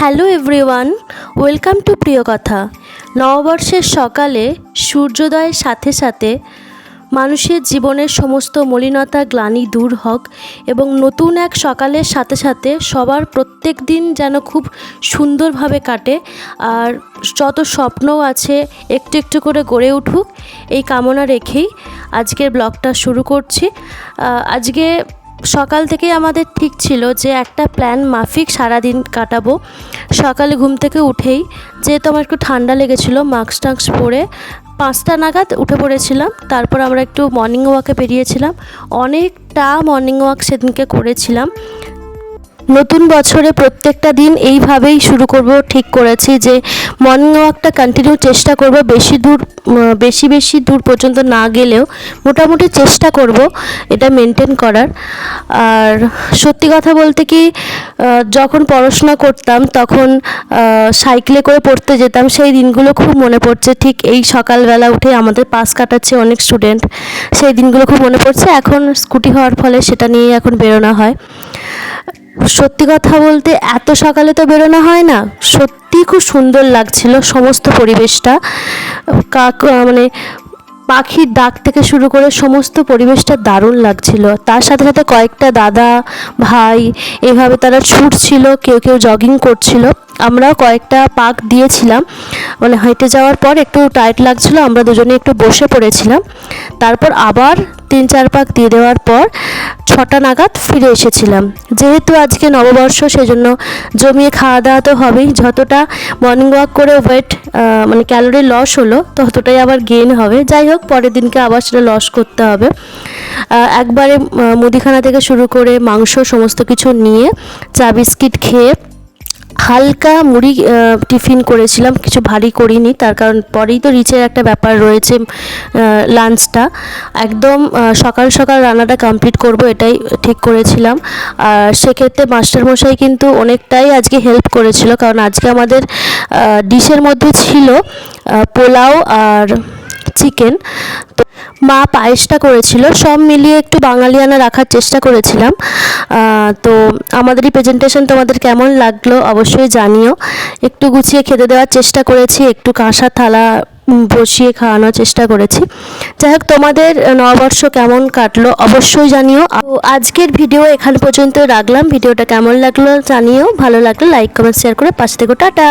Hello everyone, welcome to প্রিয় কথা। নববর্ষের সকালে সূর্যোদয়ের সাথে সাথে মানুষের জীবনের সমস্ত মলিনতা, গ্লানি দূর হোক এবং নতুন এক সকালের সাথে সাথে সবার প্রত্যেক দিন যেন খুব সুন্দরভাবে কাটে আর যত স্বপ্নও আছে একটু একটু করে গড়ে উঠুক, এই কামনা রেখেই আজকের ব্লগটা শুরু করছি। আজকে সকাল থেকেই আমাদের ঠিক ছিল যে একটা প্ল্যান মাফিক সারাদিন কাটাবো। সকালে ঘুম থেকে উঠেই যেহেতু আমার একটু ঠান্ডা লেগেছিলো মাস্ক টাক্স পরে পাঁচটা নাগাদ উঠে পড়েছিলাম। তারপর আমরা একটু মর্নিং ওয়াকে বেরিয়েছিলাম। অনেকটা মর্নিং ওয়াক সেদিনকে করেছিলাম। নতুন বছরে প্রত্যেকটা দিন এইভাবেই শুরু করব, ঠিক করেছি যে মর্নিং ওয়াকটা কন্টিনিউ চেষ্টা করব, বেশি দূর বেশি বেশি দূর পর্যন্ত না গেলেও মোটামুটি চেষ্টা করব এটা মেনটেন করার। আর সত্যি কথা বলতে কি যখন পড়াশোনা করতাম তখন সাইকেলে করে পড়তে যেতাম, সেই দিনগুলো খুব মনে পড়ছে। ঠিক এই সকালবেলা উঠে আমাদের পাস কাটাচ্ছে অনেক স্টুডেন্ট সেই দিনগুলো খুব মনে পড়ছে। এখন স্কুটি হওয়ার ফলে সেটা নিয়েই এখন বেরোনো হয়। সত্যি কথা বলতে এত সকালে তো বেরোনো হয় না। সত্যি খুব সুন্দর লাগছিল সমস্ত পরিবেশটা। কাক মানে পাখির ডাক থেকে শুরু করে সমস্ত পরিবেশটা দারুণ লাগছিল। তার সাথে সাথে কয়েকটা দাদা, ভাই এভাবে তারা ছুটছিল, কেউ কেউ জগিং করছিল। আমরাও কয়েকটা পাক দিয়েছিলাম। মানে হেঁটে যাওয়ার পর একটু টাইট লাগছিল, আমরা দুজনে একটু বসে পড়েছিলাম। তারপর আবার তিন চার পাক দিয়ে দেওয়ার পর ছটা নাগাদ ফিরে এসেছিলাম। যেহেতু আজকে নববর্ষ, সেজন্য জমিয়ে খাওয়া দাওয়া তো হবেই। যতটা মর্নিং ওয়াক করে ওয়েট মানে ক্যালোরি লস হলো, ততটাই আবার গেইন হবে। যাই হোক, পরের দিনকে আবার সেটা লস করতে হবে। একবারে মুদিখানা থেকে শুরু করে মাংস সমস্ত কিছু নিয়ে চা, বিস্কিট খেয়ে হালকা মুড়ি টিফিন করেছিলাম, কিছু ভারী করিনি, তার কারণ পরেই তো রিচের একটা ব্যাপার রয়েছে লাঞ্চটা একদম সকাল সকাল রান্নাটা কমপ্লিট করব, এটাই ঠিক করেছিলাম। আর সেক্ষেত্রে মাস্টারমশাই কিন্তু অনেকটাই আজকে হেল্প করেছিল, কারণ আজকে আমাদের ডিশের মধ্যে ছিল পোলাও আর চিকেন তো মা পায়েসটা করেছিল। সব মিলিয়ে একটু বাঙালিয়ানা রাখার চেষ্টা করেছিলাম। তো আমাদের এই প্রেজেন্টেশন তোমাদের কেমন লাগল অবশ্যই জানিও। একটু গুছিয়ে খেতে দেওয়ার চেষ্টা করেছি, একটু কাঁসা থালা বসিয়ে খাওয়ানোর চেষ্টা করেছি। যাই হোক, তোমাদের নববর্ষ কেমন কাটলো অবশ্যই জানিও। আজকের ভিডিও এখান পর্যন্ত রাখলাম। ভিডিওটা কেমন লাগল জানিও। ভালো লাগলে লাইক কমেন্ট শেয়ার করে পাশে থেকে। টাটা!